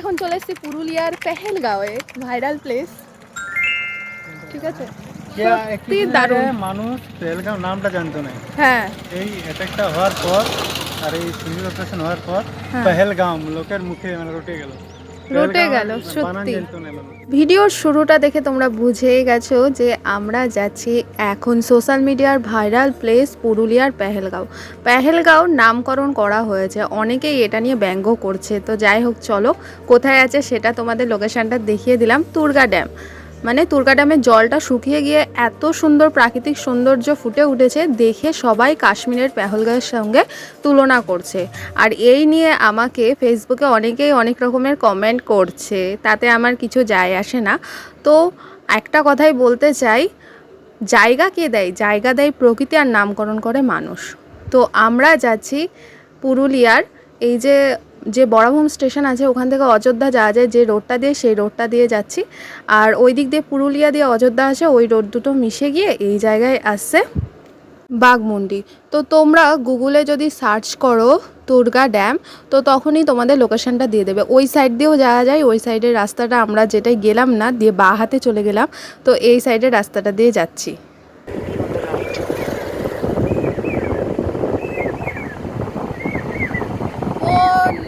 এখন চলে এসেছি পুরুলিয়ার পেহেলগাঁওয়ে ভাইরাল প্লেস ঠিক আছে? সত্যি দারুণ। মানুষ পেহেলগাঁও নামটা জানতো না। হ্যাঁ। এই অ্যাটাকটা হওয়ার পর আর এই সিভিল অপারেশন হওয়ার পর হ্যাঁ। পেহেলগাঁও লোকের মুখে মানে রটে গেল। রটে গেল, সত্যি। ভিডিওর শুরুটা দেখে তোমরা বুঝেই গেছো যে আমরা যাচ্ছি এখন সোশ্যাল মিডিয়ার ভাইরাল প্লেস পুরুলিয়ার পেহেলগাঁও। পেহেলগাঁও নামকরণ করা হয়েছে অনেকেই এটা নিয়ে ব্যঙ্গ করছে। তো যাই হোক চলো কোথায় আছে সেটা তোমাদের লোকেশনটা দেখিয়ে দিলাম। তুর্গা ড্যাম মানে তুর্গা ড্যামের জলটা শুকিয়ে গিয়ে এত সুন্দর প্রাকৃতিক সৌন্দর্য ফুটে উঠেছে, দেখে সবাই কাশ্মীরের পেহলগাঁওয়ের সঙ্গে তুলনা করছে। আর এই নিয়ে আমাকে ফেসবুকে অনেকেই অনেক রকমের কমেন্ট করছে, তাতে আমার কিছু যায় আসে না। তো একটা কথাই বলতে চাই, জায়গা কে দেয়? জায়গা দেয় প্রকৃতি আর নামকরণ করে মানুষ। তো আমরা যাচ্ছি পুরুলিয়ার, এই যে যে বড়াভূম স্টেশন আছে, ওখান থেকে অযোধ্যা যাওয়া যায়, যে রোডটা দিয়ে, সেই রোডটা দিয়ে যাচ্ছি। আর ওই দিক দিয়ে পুরুলিয়া দিয়ে অযোধ্যা আসে, ওই রোড দুটো মিশে গিয়ে এই জায়গায় আসছে বাঘমুন্ডি তো তোমরা গুগলে যদি সার্চ করো দুর্গা ড্যাম, তো তখনই তোমাদের লোকেশনটা দিয়ে দেবে। ওই সাইড দিয়েও যাওয়া যায়, ওই সাইডের রাস্তাটা আমরা যেটাই গেলাম না, দিয়ে বা হাতে চলে গেলাম, তো এই সাইডের রাস্তাটা দিয়ে যাচ্ছি।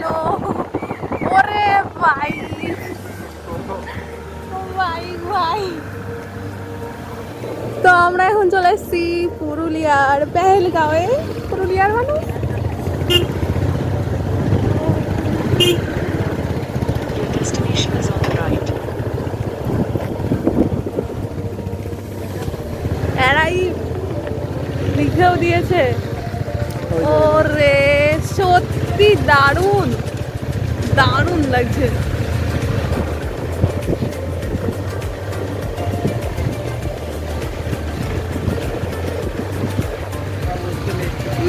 নো ওরে ভাই ভাই ভাই তো আমরা এখন চলে এসেছি পুরুলিয়ার পেহেলগাঁওয়ে। পুরুলিয়ার right. এরাই লিখেও দিয়েছে। ওরে। সত্যি দারুণ। দারুণ লাগছে।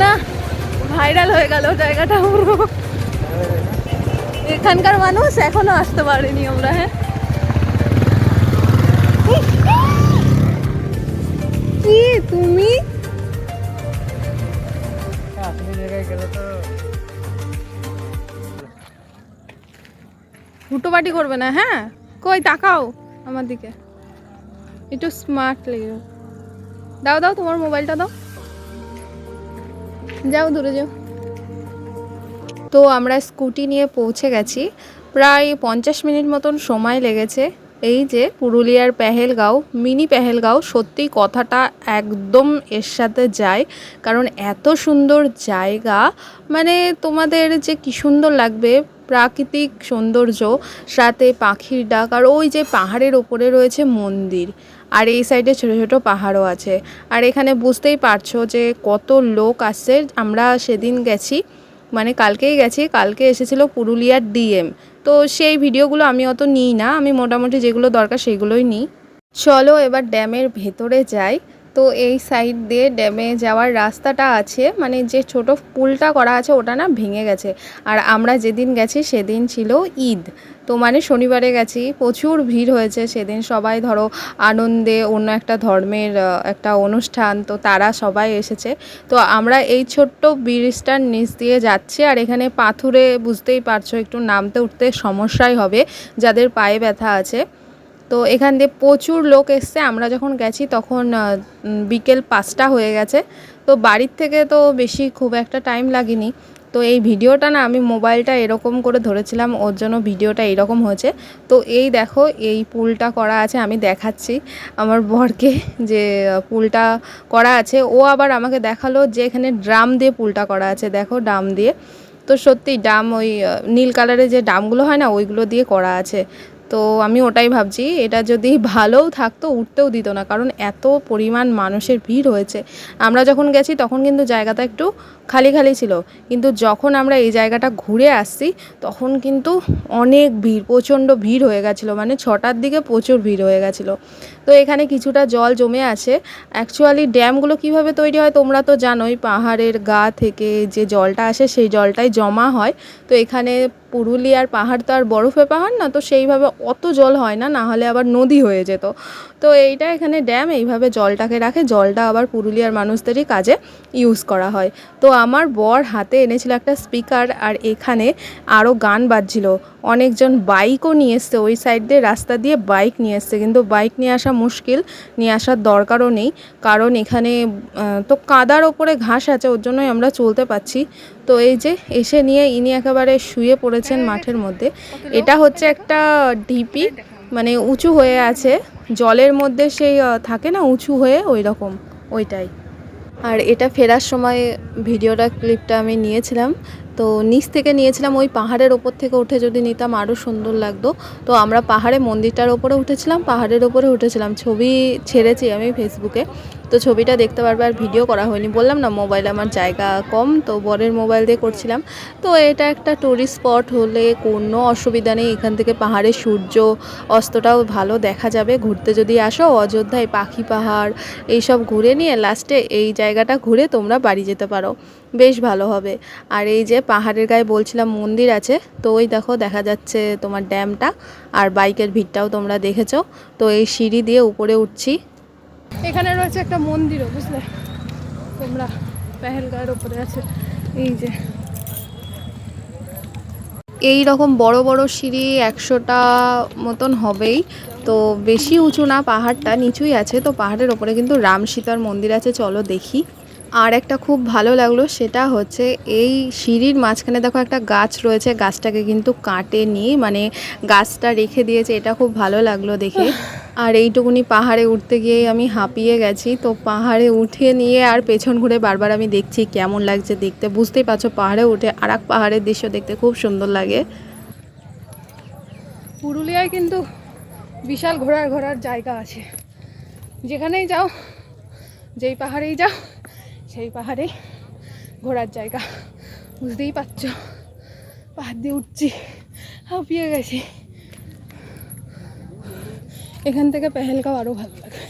না ভাইরাল হয়ে গেল জায়গাটা পুরো। এখানকার মানুষ এখনও আসতে পারেনি আমরা হ্যাঁ। কি তুমি? আপনি জায়গায় করবে না হ্যাঁ? কই, তাকাও আমার দিকে। একটু স্মার্ট লেগে দাও দাও তোমার মোবাইলটা দাও। যাও, দূরে যাও। তো আমরা স্কুটি নিয়ে পৌঁছে গেছি। প্রায় পঞ্চাশ মিনিট মতন সময় লেগেছে। এই যে পুরুলিয়ার পেহেলগাঁও, মিনি পেহেলগাঁও সত্যি কথাটা একদম এর সাথে যায়। কারণ এত সুন্দর জায়গা মানে তোমাদের যে কি সুন্দর লাগবে, প্রাকৃতিক সৌন্দর্য, সাথে পাখির ডাক, আর ওই যে পাহাড়ের ওপরে রয়েছে মন্দির, আর এই সাইডে ছোটো ছোটো পাহাড়ও আছে। আর এখানে বুঝতেই পারছ যে কত লোক আসছে, আমরা সেদিন গেছি। মানে কালকেই গেছি, কালকে এসেছিল পুরুলিয়ার ডিএম। তো সেই ভিডিওগুলো আমি অত নিই না, আমি মোটামুটি যেগুলো দরকার সেগুলোই নিই। চলো এবার ড্যামের ভেতরে যাই। তো এই সাইড দিয়ে ড্যামে যাওয়ার রাস্তাটা আছে মানে যে ছোট পুলটা করা আছে ওটা না ভেঙে গেছে। আর আমরা যেদিন গেছি সেদিন ছিল ঈদ। তো মানে শনিবারে গেছি, প্রচুর ভিড় হয়েছে সেদিন। সবাই ধরো আনন্দে অন্য একটা ধর্মের একটা অনুষ্ঠান, তো তারা সবাই এসেছে। তো আমরা এই ছোট্ট ব্রিজটার নিচ দিয়ে যাচ্ছি আর এখানে পাথুরে বুঝতেই পারছ, একটু নামতে উঠতে সমস্যাই হবে, যাদের পায়ে ব্যথা আছে। তো এখান দিয়ে প্রচুর লোক এসছে, আমরা যখন গেছি তখন বিকেল পাঁচটা হয়ে গেছে। তো বাড়ির থেকে তো বেশি খুব একটা টাইম লাগেনি। তো এই ভিডিওটা না আমি মোবাইলটা এরকম করে ধরেছিলাম, ওর জন্য ভিডিওটা এরকম হয়েছে। তো এই দেখো, এই পুলটা করা আছে, আমি দেখাচ্ছি আমার বরকে যে পুলটা করা আছে। ও আবার আমাকে দেখাল যে এখানে ড্রাম দিয়ে পুলটা করা আছে, দেখো ড্রাম দিয়ে। তো সত্যি ডাম ওই নীল কালারের যে ডামগুলো হয় না, ওইগুলো দিয়ে করা আছে। তো আমি ওটাই ভাবছি, এটা যদি ভালোও থাকতো, উঠতেও দিত না। কারণ এত পরিমাণ মানুষের ভিড় হয়েছে। আমরা যখন গেছি, তখন কিন্তু জায়গাটা একটু খালি খালি ছিল। কিন্তু যখন আমরা এই জায়গাটা ঘুরে আসছি, তখন কিন্তু অনেক ভিড়, প্রচণ্ড ভিড় হয়ে গেছিল। মানে ছটার দিকে প্রচুর ভিড় হয়ে গেছিল। তো এখানে কিছুটা জল জমে আছে। অ্যাকচুয়ালি ড্যামগুলো কীভাবে তৈরি হয় তোমরা তো জানোই, পাহাড়ের গা থেকে যে জলটা আসে সেই জলটাই জমা হয়। তো এখানে পুরুলিয়ার পাহাড় তো আর বরফে পাহাড় না, তো সেইভাবে অত জল হয় না না হলে আবার নদী হয়ে যেত। তো এইটা এখানে ড্যাম, এইভাবে জলটাকে রাখে, জলটা আবার পুরুলিয়ার মানুষদেরই কাজে ইউজ করা হয়। তো আমার বর হাতে এনেছিল একটা স্পিকার আর এখানে আরও গান বাজছিল। অনেকজন বাইকও নিয়ে এসছে, ওই সাইড দিয়ে রাস্তা দিয়ে বাইক নিয়ে এসছে, কিন্তু বাইক নিয়ে আসা মুশকিল, নিয়ে আসার দরকারও নেই। কারণ এখানে তো কাদার ওপরে ঘাস আছে, ওর জন্যই আমরা চলতে পারছি। তো এই যে, এসে নিয়ে ইনি একেবারে শুয়ে পড়েছেন মাঠের মধ্যে। এটা হচ্ছে একটা ঢিপি মানে উঁচু হয়ে আছে। জলের মধ্যে সেই থাকে না, উঁচু হয়ে ওই রকম ওইটাই। আর এটা ফেরার সময় ভিডিওটা, ক্লিপটা আমি নিয়েছিলাম। তো নিচ থেকে নিয়েছিলাম ওই পাহাড়ের ওপর থেকে উঠে যদি নিতাম আরও সুন্দর লাগতো। তো আমরা পাহাড়ে মন্দিরটার ওপরে উঠেছিলাম, পাহাড়ের ওপরে উঠেছিলাম। ছবি ছেড়েছি আমি ফেসবুকে তো ছবিটা দেখতে পারবে আর ভিডিও করা হয়নি। বললাম না মোবাইল আমার জায়গা কম, তো বরের মোবাইল দিয়ে করছিলাম। তো এটা একটা টুরিস্ট স্পট হলে কোনো অসুবিধা নেই। এখান থেকে পাহাড়ের সূর্য অস্তটাও ভালো দেখা যাবে। ঘুরতে যদি আসো, অযোধ্যায় পাখি পাহাড়, এইসব ঘুরে নিয়ে লাস্টে এই জায়গাটা ঘুরে তোমরা বাড়ি যেতে পারো। বেশ ভালো হবে। আর এই যে পাহাড়ের গায়ে বলছিলাম মন্দির আছে, তো ওই দেখো দেখা যাচ্ছে তোমার ড্যামটা আর বাইকের ভিড়টাও তোমরা দেখেছ। তো এই সিঁড়ি দিয়ে উপরে উঠছি। এখানে রয়েছে একটা মন্দিরও বুঝলে? তোমরা পেহেলগাঁয়ের ওপরে আছে। এই যে। এই রকম বড় বড় সিঁড়ি একশোটা মতন হবেই। তো বেশি উঁচু না পাহাড়টা নিচুই আছে তো পাহাড়ের ওপরে কিন্তু রাম সীতার মন্দির আছে চলো দেখি। আর একটা খুব ভালো লাগল সেটা হচ্ছে এই সিঁড়ির মাঝখানে দেখো একটা গাছ রয়েছে গাছটাকে কিন্তু কাটেনি মানে গাছটা রেখে দিয়েছে এটা খুব ভালো লাগল দেখে। আর এইটুকুনি পাহাড়ে উঠতে গিয়ে আমি হাঁপিয়ে গেছি। তো পাহাড়ে উঠে নিয়ে আর পেছন ঘুরে বারবার আমি দেখছি কেমন লাগছে দেখতে। বুঝতেই পারছ, পাহাড়ে উঠে আর পাহাড়ের দৃশ্য দেখতে খুব সুন্দর লাগে। পুরুলিয়ায় কিন্তু বিশাল ঘোরার ঘোরার জায়গা আছে। যেখানেই যাও, যেই পাহাড়েই যাও, সেই পাহাড়েই ঘোরার জায়গা। বুঝতেই পারছ, পাহাড় দিয়ে উঠছি, হাঁপিয়ে গেছি। এখান থেকে পেহেলগাঁও আরও ভালো লাগে।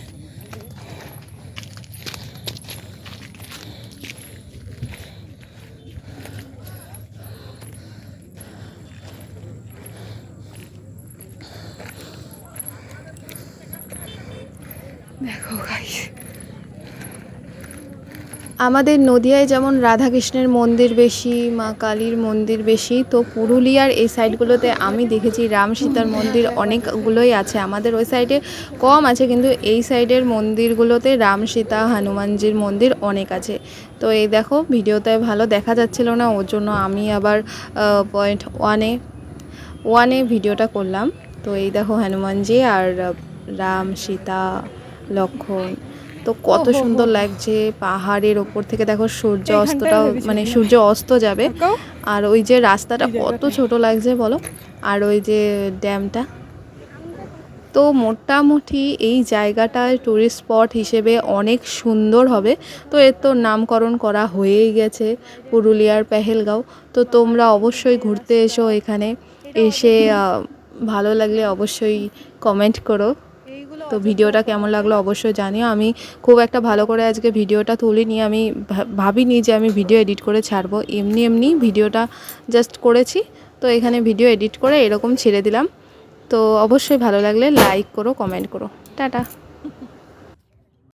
দেখো গাইস আমাদের নদিয়ায় যেমন রাধাকৃষ্ণের মন্দির বেশি, মা কালীর মন্দির বেশি, তো পুরুলিয়ার এই সাইডগুলোতে আমি দেখেছি রাম সীতার মন্দির অনেকগুলোই আছে। আমাদের ওই সাইডে কম আছে, কিন্তু এই সাইডের মন্দিরগুলোতে রাম সীতা, হনুমানজির মন্দির অনেক আছে। তো এই দেখো, ভিডিওতে ভালো দেখা যাচ্ছিল না, ওর জন্য আমি আবার পয়েন্ট ওয়ানে ওয়ানে ভিডিওটা করলাম। তো এই দেখো হনুমানজি আর রাম সীতা লক্ষণ তো কত সুন্দর লাগছে পাহাড়ের ওপর থেকে দেখো সূর্য অস্তটাও মানে সূর্য অস্ত যাবে। আর ওই যে রাস্তাটা কত ছোট লাগছে বলো। আর ওই যে ড্যামটা। তো মোটামুটি এই জায়গাটায় টুরিস্ট স্পট হিসেবে অনেক সুন্দর হবে। তো এর তো নামকরণ করা হয়েই গেছে পুরুলিয়ার পেহেলগাঁও। তো তোমরা অবশ্যই ঘুরতে এসো এখানে। এসে ভালো লাগলে অবশ্যই কমেন্ট করো। তো ভিডিওটা কেমন লাগল অবশ্যই জানিও। আমি খুব একটা ভালো করে আজকে ভিডিওটা তুলি তুলিনি। আমি ভাবিনি যে আমি ভিডিও এডিট করে ছাড়বো। এমনি এমনি ভিডিওটা জাস্ট করেছি। তো এখানে ভিডিও এডিট করে এরকম ছেড়ে দিলাম। তো অবশ্যই ভালো লাগলে লাইক করো, কমেন্ট করো। টাটা।